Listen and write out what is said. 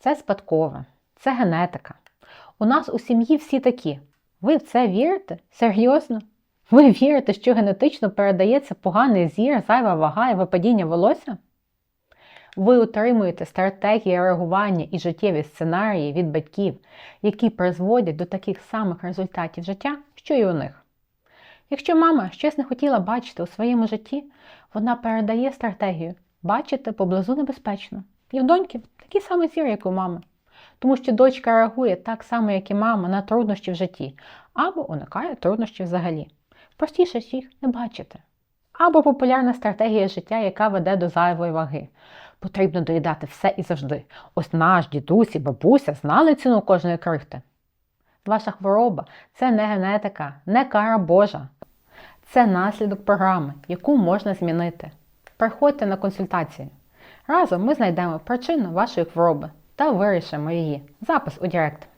це спадкове, це генетика. У нас у сім'ї всі такі. Ви в це вірите? Серйозно? Ви вірите, що генетично передається поганий зір, зайва вага і випадіння волосся? Ви утримуєте стратегії реагування і життєві сценарії від батьків, які призводять до таких самих результатів життя, що і у них. Якщо мама щось не хотіла бачити у своєму житті, вона передає стратегію бачити поблизу небезпечно. І в доньки такий самий зір, як у мами. Тому що дочка реагує так само, як і мама, на труднощі в житті, або уникає труднощів взагалі. Простіше їх не бачити. Або популярна стратегія життя, яка веде до зайвої ваги. Потрібно доїдати все і завжди. Ось наш дідусь і бабуся знали ціну кожної крихти. Ваша хвороба це не генетика, не кара Божа. Це наслідок програми, яку можна змінити. Приходьте на консультації. Разом ми знайдемо причину вашої хвороби та вирішимо її. Запис у Директ.